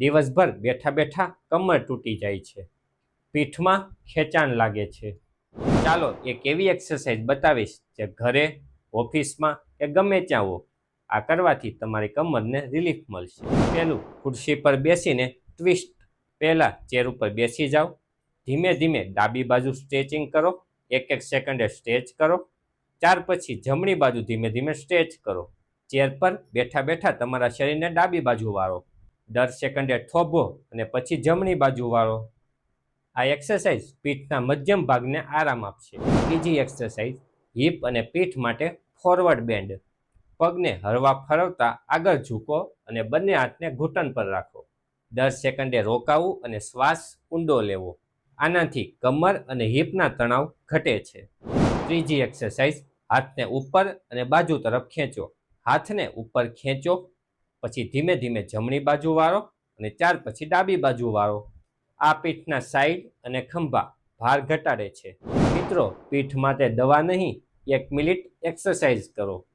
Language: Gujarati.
દિવસભર બેઠા બેઠા કમર તૂટી જાય છે. પીઠમાં ખેંચાણ લાગે છે. ચાલો એક એવી એક્સરસાઇઝ બતાવીશ જે ઘરે, ઓફિસમાં કે ગમે ત્યાં હો. આ કરવાથી તમારી કમરને રિલીફ મળશે. પહેલું ખુરશી પર બેસીને ટ્વિસ્ટ પહેલાં ચેર ઉપર બેસી જાઓ. ધીમે ધીમે ડાબી બાજુ સ્ટ્રેચિંગ કરો. એક એક સેકન્ડે સ્ટ્રેચ કરો. ત્યાર પછી જમણી બાજુ ધીમે ધીમે સ્ટ્રેચ કરો. ચેર પર બેઠા બેઠા તમારા શરીરને ડાબી બાજુ વાળો. દર સેકન્ડે થોભો અને પછી જમણી બાજુ વાળો. આ એક્સરસાઇઝ પીઠના મધ્યમ ભાગને આરામ આપશે. બીજી એક્સરસાઇઝ હિપ અને પીઠ માટે ફોરવર્ડ બેન્ડ પગને હરવા ફરવતા આગળ ઝૂકો અને બંને હાથને ઘૂંટણ પર રાખો. દર સેકન્ડે રોકાવું અને શ્વાસ ઊંડો લેવો. આનાથી કમર અને હિપના તણાવ ઘટે છે. ત્રીજી એક્સરસાઇઝ હાથને ઉપર અને બાજુ તરફ ખેંચો. હાથને ઉપર ખેંચો પછી ધીમે ધીમે જમણી બાજુ વાળો અને ત્યાર પછી ડાબી બાજુ વાળો. આ પીઠના સાઈડ અને ખંભા ભાર ઘટાડે છે. મિત્રો, પીઠ માટે દવા નહીં, એક મિનિટ એક્સરસાઇઝ કરો.